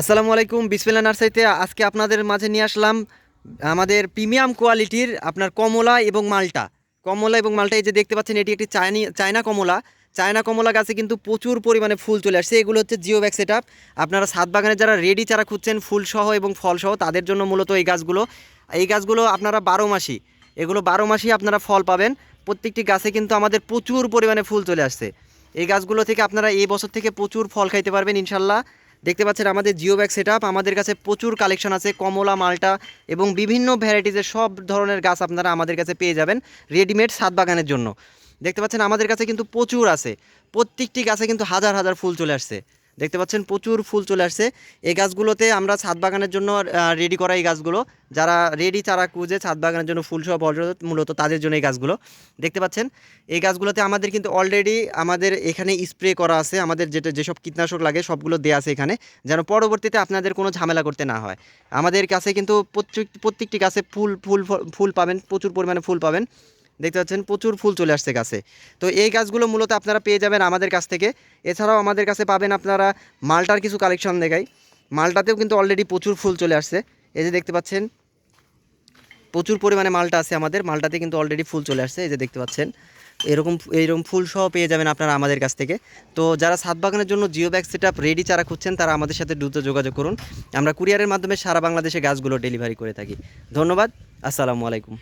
আসসালামু আলাইকুম বিসমিল্লা নার্সারিতে আজকে আপনাদের মাঝে নিয়ে আসলাম আমাদের প্রিমিয়াম কোয়ালিটির আপনার কমলা এবং মালটা। কমলা এবং মালটা এই যে দেখতে পাচ্ছেন, এটি একটি চাইনি চায়না কমলা। চায়না কমলা গাছে কিন্তু প্রচুর পরিমাণে ফুল চলে আসছে। এগুলো হচ্ছে জিও ব্যাগ সেট আপনারা ছাদ বাগানে যারা রেডি চারা খুঁজছেন, ফুলসহ এবং ফলসহ, তাদের জন্য মূলত এই গাছগুলো। এই গাছগুলো আপনারা বারো মাসি, এগুলো বারো মাসই আপনারা ফল পাবেন। প্রত্যেকটি গাছে কিন্তু আমাদের প্রচুর পরিমাণে ফুল চলে আসছে। এই গাছগুলো থেকে আপনারা এই বছর থেকে প্রচুর ফল খাইতে পারবেন, ইনশাল্লাহ। দেখতে পাচ্ছেন আমাদের জিও ব্যাগ সেট আমাদের কাছে প্রচুর কালেকশন আছে, কমলা, মালটা এবং বিভিন্ন ভ্যারাইটিজের সব ধরনের গাছ আপনারা আমাদের কাছে পেয়ে যাবেন রেডিমেড সাত বাগানের জন্য। দেখতে পাচ্ছেন আমাদের কাছে কিন্তু প্রচুর আছে। প্রত্যেকটি গাছে কিন্তু হাজার হাজার ফুল চলে আসছে। দেখতে পাচ্ছেন প্রচুর ফুল চলে আসছে। এই গাছগুলোতে আমরা ছাদ বাগানের জন্য রেডি করা এই গাছগুলো। যারা রেডি চারা খুঁজে ছাদ বাগানের জন্য ফল সহ মূলত তাদের জন্য এই গাছগুলো। দেখতে পাচ্ছেন, এই গাছগুলোতে আমাদের কিন্তু অলরেডি আমাদের এখানে স্প্রে করা আছে। আমাদের যেটা, যেসব কীটনাশক লাগে সবগুলো দেওয়া আছে এখানে, যেন পরবর্তীতে আপনাদের কোনো ঝামেলা করতে না হয়। আমাদের কাছে কিন্তু প্রত্যেক, প্রত্যেকটি গাছে ফুল ফুল ফুল পাবেন, প্রচুর পরিমাণে ফুল পাবেন। দেখতে পাচ্ছেন প্রচুর ফুল চলে আসছে গাছে। তো এই গাছগুলো মূলত আপনারা পেয়ে যাবেন আমাদের কাছ থেকে। এছাড়াও আমাদের কাছে পাবেন আপনারা মালটার কিছু কালেকশন দেখাই। মালটাতেও কিন্তু অলরেডি প্রচুর ফুল চলে আসছে। এই যে দেখতে পাচ্ছেন, প্রচুর পরিমাণে মালটা আছে আমাদের। মালটাতে কিন্তু অলরেডি ফুল চলে আসছে। এই যে দেখতে পাচ্ছেন, এরকম এইরকম ফুল সহ পেয়ে যাবেন আপনারা আমাদের কাছ থেকে। তো যারা ছাদ বাগানের জন্য জিও ব্যাগ সেট রেডি চারা খুঁজছেন, তারা আমাদের সাথে দ্রুত যোগাযোগ করুন। আমরা কুরিয়ারের মাধ্যমে সারা বাংলাদেশে গাছগুলো ডেলিভারি করে থাকি। ধন্যবাদ। আসসালামু আলাইকুম।